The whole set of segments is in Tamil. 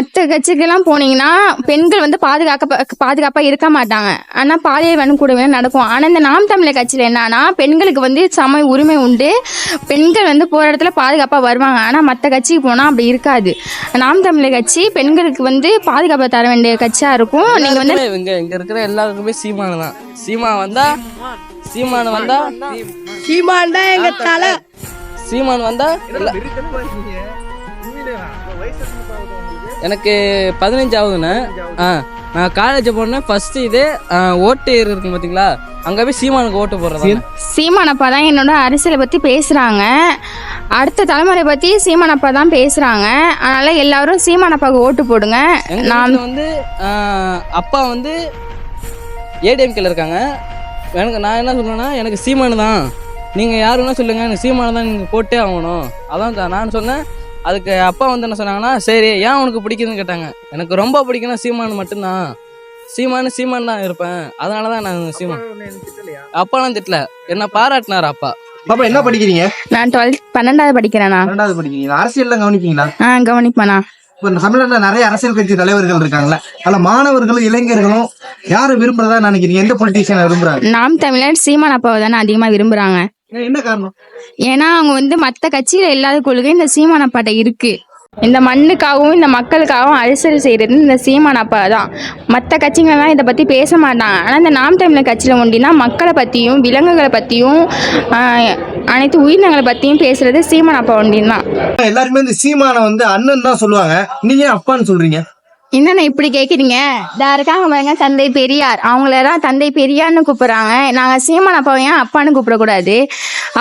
மற்ற கட்சிக்கெல்லாம் போனீங்கன்னா பெண்கள் வந்து பாதுகாக்க பாதுகாப்பாக இருக்க மாட்டாங்க. ஆனால் பாலியல் வன்கொடுமை நடக்கும். ஆனால் இந்த நாம் தமிழர் கட்சியில் என்னன்னா பெண்களுக்கு வந்து சம உரிமை உண்டு. பெண்கள் வந்து போகிற இடத்துல பாதுகாப்பாக வருவாங்க. ஆனால் மற்ற கட்சிக்கு போனால் அப்படி இருக்காது. நாம் தமிழர் கட்சி பெண்களுக்கு வந்து பாதுகாப்பை தர வேண்டிய கட்சியாக இருக்கும். நீங்கள் வந்து இங்க இங்க இருக்கிற எல்லாருக்குமே சீமானு தான். சீமா வந்தா சீமானு வந்தா சீமான் தான் எங்க தலை. சீமான் வந்தா எனக்கு பதினஞ்சு ஆகுதுண்ணே ஆ நான் காலேஜ் போனேன் ஃபர்ஸ்ட் இது ஓட்டு ஏறு இருக்கும் பார்த்தீங்களா அங்கே போய் சீமானுக்கு ஓட்டு போடுறது சீமானப்பா தான் என்னோட அரசியலை பற்றி பேசுகிறாங்க அடுத்த தலைமுறை பற்றி சீமானப்பா தான் பேசுகிறாங்க அதனால் எல்லாரும் சீமானப்பாவுக்கு ஓட்டு போடுங்க. நான் வந்து அப்பா வந்து ஏடிஎம்கேல இருக்காங்க. எனக்கு நான் என்ன சொல்லுவேன்னா எனக்கு சீமானு தான். நீங்கள் யாருன்னா சொல்லுங்கள் எனக்கு சீமானு தான் நீங்கள் போட்டே ஆகணும். அதான் தான் நான் சொன்னேன். அதுக்கு அப்பா வந்து என்ன சொன்னாங்கன்னா சரி ஏன் உனக்கு பிடிக்குதுன்னு கேட்டாங்க. எனக்கு ரொம்ப பிடிக்கும்னா சீமானு மட்டும்தான். சீமானு சீமான் தான் இருப்பேன். அதனால தான் நான் சீமான். அப்பாலாம் திட்டல. என்ன பாராட்டினார் அப்பா. பாப்பா என்ன படிக்கிறீங்க? நான் டுவெல்த் பன்னெண்டாவது படிக்கிறேண்ணா ரெண்டாவது படிக்கிறீங்க. அரசியல்ல கவனிக்கீங்களா ஆ கவனிப்பேண்ணா இப்ப தமிழ்நாட்டுல நிறைய அரசியல் கட்சி தலைவர்கள் இருக்காங்கல்ல. அதுல மாணவர்களும் இளைஞர்களும் யாரை விரும்புறதா நினைக்கிறீங்க? எந்த பொலிட்டீஷியனை விரும்புறாங்க நாம் தமிழர் சீமானப்பாவை தானே அதிகமாக விரும்புகிறாங்க என்ன காரணம்? ஏன்னா அவங்க வந்து மற்ற கட்சியில் இல்லாத கொள்கை இந்த சீமானப்பாட்ட இருக்கு. இந்த மண்ணுக்காகவும் இந்த மக்களுக்காகவும் அரசியல் செய்கிறது இந்த சீமானப்பா தான். மற்ற கட்சிகள்லாம் இதை பற்றி பேச மாட்டாங்க. ஆனால் இந்த நாம் தமிழர் கட்சியில் ஒண்டினா மக்களை பற்றியும் விலங்குகளை பற்றியும் அனைத்து உயிரினங்களை பற்றியும் பேசுறது சீமானப்பா ஒண்டின் தான். எல்லாருமே இந்த சீமானை வந்து அண்ணன் தான் சொல்லுவாங்க. நீங்க அப்பான்னு சொல்றீங்க? என்னண்ணா இப்படி கேட்குறீங்க இருக்காங்க பாருங்க தந்தை பெரியார். அவங்கள தான் தந்தை பெரியார்னு கூப்பிடுறாங்க. நாங்கள் சீமான் அப்பாவை ஏன் அப்பான்னு கூப்பிடக்கூடாது?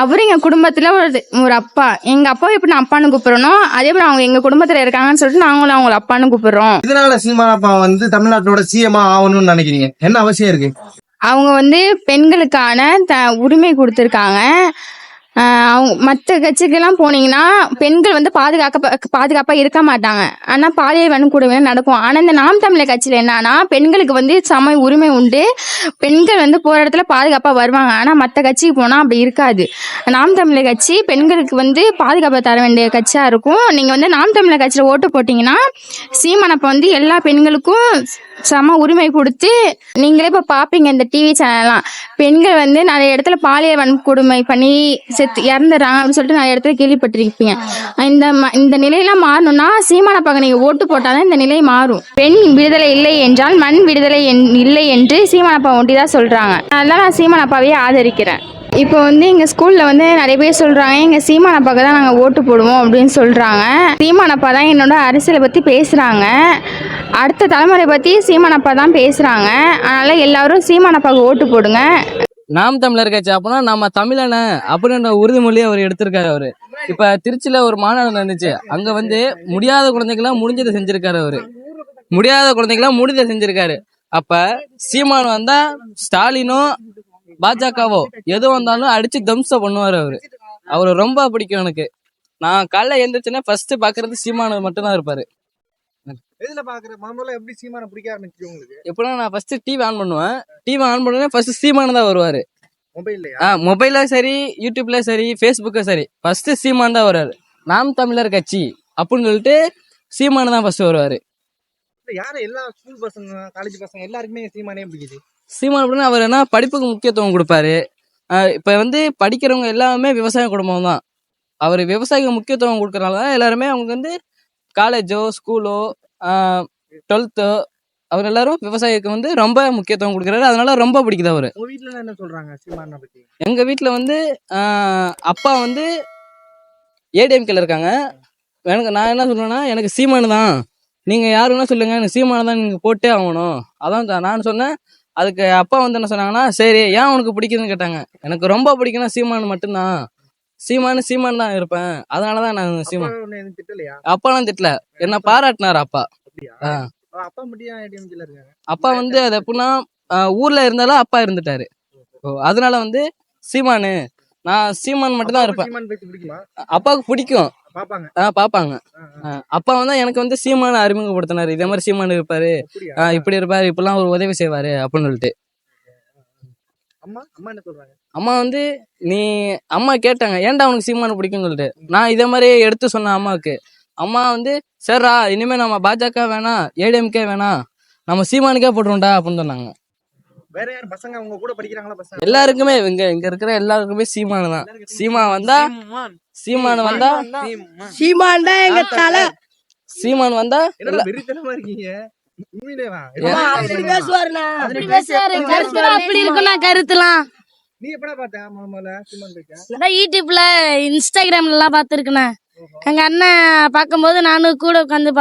அவரும் எங்கள் குடும்பத்தில் ஒரு ஒரு அப்பா. எங்கள் அப்பாவை எப்படி நான் அப்பான்னு கூப்பிட்றனோ அதே மாதிரி அவங்க எங்கள் குடும்பத்தில் இருக்காங்கன்னு சொல்லிட்டு நாங்களும் அவங்கள அப்பான்னு கூப்பிடுறோம். இதனால சீமானப்பா வந்து தமிழ்நாட்டோட சிஎம்ஆ ஆகணும்னு நினைக்கிறீங்க? என்ன அவசியம் இருக்கு? அவங்க வந்து பெண்களுக்கான த உரிமை கொடுத்துருக்காங்க. அவங்க மற்ற கட்சிக்கெல்லாம் போனீங்கன்னா பெண்கள் வந்து பாதுகாக்க பாதுகாப்பாக இருக்க மாட்டாங்க. ஆனால் பாலியல் வன்கொடுமை நடக்கும். ஆனால் இந்த நாம் தமிழர் கட்சியில் என்னன்னா பெண்களுக்கு வந்து சம உரிமை உண்டு. பெண்கள் வந்து போகிற இடத்துல பாதுகாப்பாக வருவாங்க. ஆனால் மற்ற கட்சிக்கு போனால் அப்படி இருக்காது. நாம் தமிழர் கட்சி பெண்களுக்கு வந்து பாதுகாப்பை தர வேண்டிய கட்சியாக இருக்கும். நீங்கள் வந்து நாம் தமிழர் கட்சியில் ஓட்டு போட்டிங்கன்னா சீமானப்போ வந்து எல்லா பெண்களுக்கும் சம உரிமை கொடுத்து நீங்களே இப்போ பார்ப்பீங்க இந்த டிவி சேனல்லாம் பெண்கள் வந்து நிறைய இடத்துல பாலியல் வன்கொடுமை பண்ணி செத்து இறந்துடுறாங்க அப்படின்னு சொல்லிட்டு நிறைய இடத்துல கேள்விப்பட்டிருப்பீங்க. இந்த இந்த நிலையெல்லாம் மாறணும்னா சீமானப்பாக நீங்கள் ஓட்டு போட்டால் இந்த நிலை மாறும். பெண் விடுதலை இல்லை என்றால் மண் விடுதலை என்- இல்லை என்று சீமானப்பா ஒண்டி தான் சொல்கிறாங்க அதனால் நான் சீமானப்பாவையே ஆதரிக்கிறேன். இப்போ வந்து எங்கள் ஸ்கூலில் வந்து நிறைய பேர் சொல்கிறாங்க எங்கள் சீமானப்பாக்கு தான் நாங்கள் ஓட்டு போடுவோம் அப்படின்னு சொல்கிறாங்க சீமானப்பா தான் என்னோட அரசியலை பற்றி பேசுகிறாங்க அடுத்த தலைமுறை பற்றி சீமானப்பா தான் பேசுகிறாங்க அதனால் எல்லாரும் சீமானப்பாவுக்கு ஓட்டு போடுங்க. நாம் தமிழர் கட்சி அப்படின்னா நம்ம தமிழன அப்படின்ற உறுதிமொழியை அவர் எடுத்திருக்காரு அவரு. இப்ப திருச்சியில ஒரு மாநாடு நடந்துச்சு. அங்க வந்து முடியாத குழந்தைகளாம் முடிஞ்சதை செஞ்சிருக்காரு அவரு. முடியாத குழந்தைகளாம் முடிஞ்சதை செஞ்சிருக்காரு. அப்ப சீமான் வந்தா ஸ்டாலினோ பாஜகவோ எது வந்தாலும் அடிச்சு தம்சம் பண்ணுவார் அவரு. அவரை ரொம்ப பிடிக்கும் எனக்கு. நான் காலைல எழுந்திரிச்சேன்னா ஃபர்ஸ்ட் பாக்குறது சீமானு மட்டும்தான் இருப்பாரு. எதுல பாக்குற மாமூலா எப்படி சீமான பிடிக்க ஆரம்பிச்சு உங்களுக்கு? எப்படின்னா நான் ஃபர்ஸ்ட் டிவி ஆன் பண்ணுவேன். டிவி ஆன் பண்ணுவேன் ஃபர்ஸ்ட் சீமானு தான் வருவாரு. மொபைல்லையா? ஆ மொபைல்ல சரி யூடியூப்ல சரி ஃபேஸ்புக்ல சரி ஃபர்ஸ்ட் சீமான் தான் வருவாரு நாம் தமிழர் கட்சி அப்படின்னு சொல்லிட்டு சீமான் தான் ஃபர்ஸ்ட் வருவாரு. யார எல்லா ஸ்கூல் பசங்க காலேஜ் பசங்க எல்லாருக்குமே சீமானே பிடிக்குது? சீமான் அப்படின்னா அவர் என்ன படிப்புக்கு முக்கியத்துவம் கொடுப்பாரு. இப்ப வந்து படிக்கிறவங்க எல்லாமே விவசாய குடும்பம் தான். அவர் விவசாயிக்கு முக்கியத்துவம் கொடுக்கறனால தான் எல்லாருமே அவங்க வந்து காலேஜோ ஸ்கூலோ டுவெல்த்தோ அவர் எல்லாரும் விவசாயிக்கு வந்து ரொம்ப முக்கியத்துவம் கொடுக்குறாரு. அதனால ரொம்ப பிடிக்குது அவரு. உங்க வீட்ல என்ன சொல்றாங்க சீமான பத்தி? எங்க வீட்ல வந்து ஆஹ் அப்பா வந்து ஏடிஎம்கேல இருக்காங்க. எனக்கு நான் என்ன சொல்லுவேன்னா எனக்கு சீமானு தான். நீங்க யாருன்னா சொல்லுங்க எனக்கு சீமானு தான் நீங்க போட்டே ஆகணும். அதான் தான் நான் சொன்னேன். அதுக்கு அப்பா வந்து என்ன சொன்னாங்கன்னா சரி ஏன் உனக்கு பிடிக்குதுன்னு கேட்டாங்க. எனக்கு ரொம்ப பிடிக்கும்னா சீமானு மட்டும்தான். சீமானு சீமான் தான் இருப்பேன். அதனாலதான் நான் சீமான். திட்டலையா? அப்பாலாம் திட்டல. என்ன பாராட்டினார் அப்பா. அப்பா வந்து அது எப்படின்னா ஆஹ் ஊர்ல இருந்தாலும் அப்பா இருந்துட்டாரு. அதனால வந்து சீமானு நான் சீமான் மட்டும் தான் இருப்பேன். பிடிக்குமா? அப்பாவுக்கு பிடிக்கும். பாப்பாங்க. ஆ பாப்பாங்க. அப்பா வந்து எனக்கு வந்து சீமான அறிமுகப்படுத்தினாரு. இதே மாதிரி சீமான் இருப்பாரு. இப்படி இருப்பாரு இப்படிலாம் ஒரு உதவி செய்வாரு அப்படின்னு சொல்லிட்டு. அம்மா வந்து நீ அம்மா கேட்டாங்க ஏன்டா உனக்கு சீமானு பிடிக்கும்னு சொல்லிட்டு? நான் இதே மாதிரி எடுத்து சொன்னேன் அம்மாவுக்கு. அம்மா வந்து சரிடா இனிமே நம்ம பாஜக வேணாம் ஏடிஎம்கே வேணாம் நம்ம சீமானுக்கே போட்டுருவோம்டா அப்படின்னு சொன்னாங்க. வேற யார்? பசங்க உங்க கூட படிக்கிறாங்களா பசங்க? எல்லாருக்குமே இங்க இங்க இருக்கிற எல்லாருக்குமே சீமானு தான். சீமா வந்தா சீமானு. வந்தா சீமான் தான். எங்க தலை. சீமான் வந்தா என்னடா வெறித்தனமா இருக்கீங்க? இன்ஸ்டாகிராம்ல எல்லாம் பாத்துருக்கேண்ணா எங்க அண்ணன் பார்க்கும்போது நானும் கூட உட்காந்து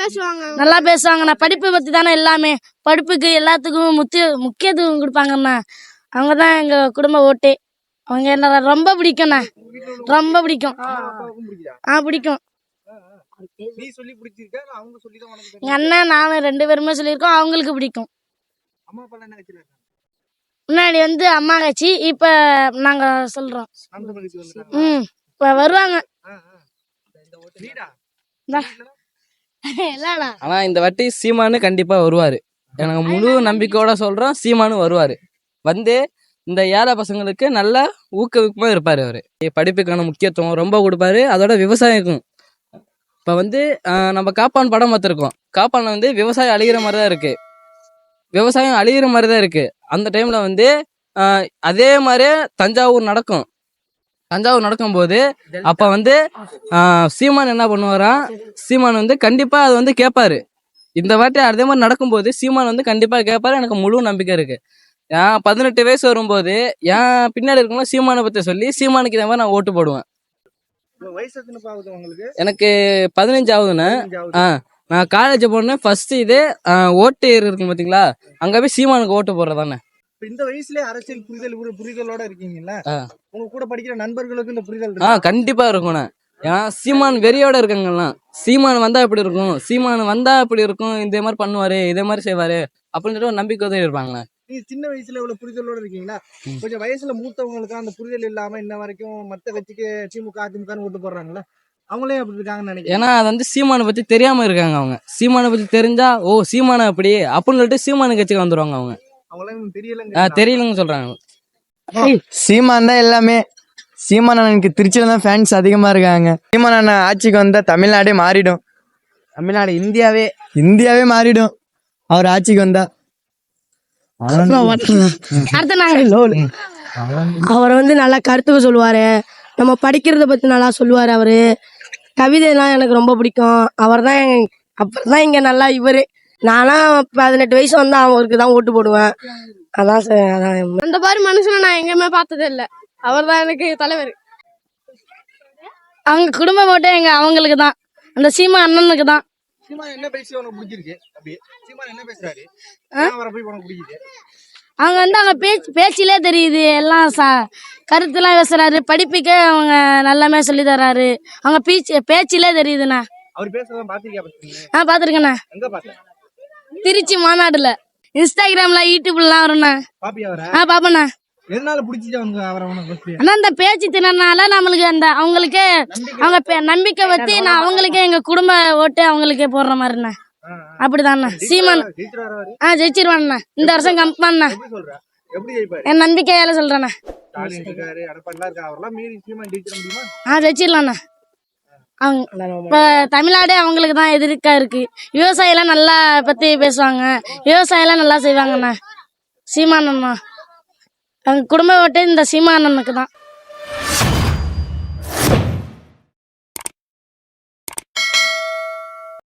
பேசுவாங்க. நல்லா பேசுவாங்கண்ணா படிப்பை பத்தி தானே எல்லாமே. படிப்புக்கு எல்லாத்துக்கும் முக்கிய முக்கியத்துவம் கொடுப்பாங்கண்ணா அவங்க தான் எங்க குடும்ப ஓட்டே. அவங்க என்ன ரொம்ப பிடிக்கும்ண்ணா ரொம்ப பிடிக்கும். ஆ பிடிக்கும். நீ சொல்லி பிடிச்சிருக்க? இல்ல அவங்க சொல்லி தான் உனக்கு எங்க அண்ணன் நானும் ரெண்டு பேருமே சொல்லியிருக்கோம். அவங்களுக்கு பிடிக்கும். முன்னாடி வந்து அம்மா கட்சி இப்ப நாங்க சொல்றோம். ம் இப்ப வருவாங்க ஆ, ஆ. நீடா இல்லண்ணா ஆனா இந்த வாட்டி சீமானு கண்டிப்பா வருவாரு. எனக்கு முழு நம்பிக்கையோட சொல்றோம் சீமானு வருவாரு. வந்து இந்த ஏழை பசங்களுக்கு நல்ல ஊக்குவிக்கமா இருப்பாரு அவரு. படிப்புக்கான முக்கியத்துவம் ரொம்ப கொடுப்பாரு அதோட விவசாயிக்கும் இப்ப வந்து ஆஹ், நம்ம காப்பான் படம் பார்த்துருக்கோம். காப்பான்ல வந்து விவசாயம் அழிகிற மாதிரி தான் இருக்கு. விவசாயம் அழிகிற மாதிரி தான் இருக்கு. அந்த டைம்ல வந்து அதே மாதிரியே தஞ்சாவூர் நடக்கும். தஞ்சாவூர் நடக்கும்போது அப்ப வந்து சீமான் என்ன பண்ணுவாராம்? சீமான் வந்து கண்டிப்பா அது வந்து கேட்பாரு இந்த வாட்டி அதே மாதிரி நடக்கும்போது சீமான் வந்து கண்டிப்பா கேட்பாரு எனக்கு முழு நம்பிக்கை இருக்கு. ஏன் பதினெட்டு வயசு வரும்போது ஏன் பின்னாடி இருக்கணும் சீமானை பத்தி சொல்லி சீமானுக்கு இந்த மாதிரி நான் ஓட்டு போடுவேன். எனக்கு பதினஞ்சு ஆகுதுண்ணே. பதினஞ்சு ஆ. நான் காலேஜ் போனேன். ஃபர்ஸ்ட் இது ஓட்டு இருக்கு பாத்தீங்களா? அங்க போய் சீமானுக்கு ஓட்டு போடுறதானே இப்ப இந்த வயசுலயே அரசியல் புரிதல் புரி- புரிதலோட இருக்கீங்கல்ல. உங்க கூட படிக்கிற நண்பர்களுக்கு இந்த புரிதல் ஆ? கண்டிப்பா இருக்கும்ண்ணே. ஏன் சீமான் வெறியோட இருக்காங்கலாம் சீமான் வந்தா இப்படி இருக்கும்? சீமான் வந்தா இப்படி இருக்கும்? இதே மாதிரி பண்ணுவாரு இதே மாதிரி செய்வாரு அப்படின்னு சொல்லிட்டு ஒரு நம்பிக்கை இருப்பாங்களே நீ சின்ன வயசுல இவ்வளவு புரிதலோட இருக்கீங்களா? கொஞ்சம் வயசுல மூத்தவங்களுக்கு அந்த புரிதல் இல்லாம இன்ன வரைக்கும் மத்த கட்சிக்கு திமுக அதிமுக ஓட்டு போடுறாங்கல்ல? அவங்களே அப்படி இருக்காங்கன்னு நினைக்கிறேன். ஏன்னா அது வந்து சீமானை பத்தி தெரியாம இருக்காங்க அவங்க. சீமானை பத்தி தெரிஞ்சா ஓ சீமானை அப்படி அப்படின்னு சொல்லிட்டு சீமானு கட்சிக்கு வந்துருவாங்க அவங்க. தெரியலங்க. சொல்றாங்க. சீமான் தான் எல்லாமே. சீமான் அண்ணனுக்கு திருச்சியில தான் ஃபேன்ஸ் அதிகமா இருக்காங்க. சீமான் அண்ணன் ஆட்சிக்கு வந்தா தமிழ்நாடே மாறிடும். தமிழ்நாடு இந்தியாவே. இந்தியாவே மாறிடும். அவர் ஆட்சிக்கு வந்தா. அவர் வந்து நல்லா கருத்துக்கு சொல்லுவாரு. நம்ம படிக்கிறத பத்தி நல்லா சொல்லுவாரு அவரு. கவிதைலாம் எனக்கு ரொம்ப பிடிக்கும். அவர் தான் அப்புறம் இங்க நல்லா இவரு. நானும் பதினெட்டு வயசு வந்தா அவருக்கு தான் ஓட்டு போடுவேன். அதான் சார் அதான் அந்த மாதிரி மனுஷனை நான் எங்கேயுமே பார்த்ததே இல்ல. அவர் தான் எனக்கு தலைவர். அவங்க குடும்ப ஓட்டே எங்க அவங்களுக்கு தான். அந்த சீமா அண்ணனுக்கு தான். சீமா என்ன பேசி உனக்கு பிடிச்சிருக்கு? அப்படி சீமா என்ன பேசுறாரு? ஏன் அவரை போய் உனக்கு பிடிக்குது. அவங்க வந்து அவங்க பேச்சு பேச்சிலே தெரியுது எல்லாம் ச கருத்துலாம் பேசுறாரு படிப்புக்கே அவங்க நல்லாமே சொல்லி தர்றாரு. அவங்க பேச்சு பேச்சிலே தெரியுதுண்ணா. அவர் எங்க பார்த்தேன் திருச்சி மாநாடுல. இன்ஸ்டாகிராம்ல யூடியூப்லாம் வரும்ண்ணா. ஆ பாப்பண்ணா. எதனால பிடிச்சிச்சு அவங்க அவரை உனக்கு first? ஆனா அந்த பேச்சு திறனால நம்மளுக்கு அந்த அவங்களுக்கே அவங்க பே- நம்பிக்கை வச்சு நான் அவங்களுக்கே எங்க குடும்ப ஓட்டு அவங்களுக்கே போடுற மாதிரிண்ணா. அப்படிதாண்ணா. சீமான்? ஆ ஜெயிச்சிருவாண்ணா இந்த வருஷம் கம்பாண்ணா எப்படி சொல்ற? எப்படி ஜெயிப்பாரு? என் நம்பிக்கையால சொல்றேண்ணா. ஸ்டாலின் இருக்காரு எடப்பாடிலாம் இருக்காரு அவரெல்லாம் மீறி சீமா ஜெயிச்சிட முடியுமா? ஆ ஜெயிச்சிடலாண்ணா. அவங்க இப்ப தமிழ்நாடே அவங்களுக்கு தான் எதிர்க்கா இருக்கு. விவசாயிலாம் நல்லா பத்தி பேசுவாங்க. விவசாயம்லாம் நல்லா செய்வாங்கண்ணா. சீமானண்ணா அவங்க குடும்ப ஓட்டு இந்த சீமானனுக்கு தான்.